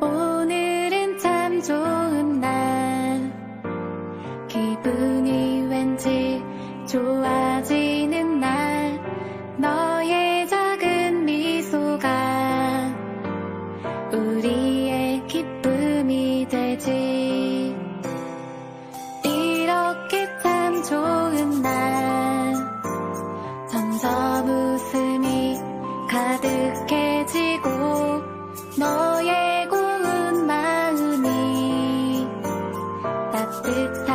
오늘은 참 좋은 날. 기분이 왠지 좋아지는 날. 너의 작은 미소가 우리의 기쁨이 되지. 이렇게 참 좋은 날. 점점 웃음이 가득해. it's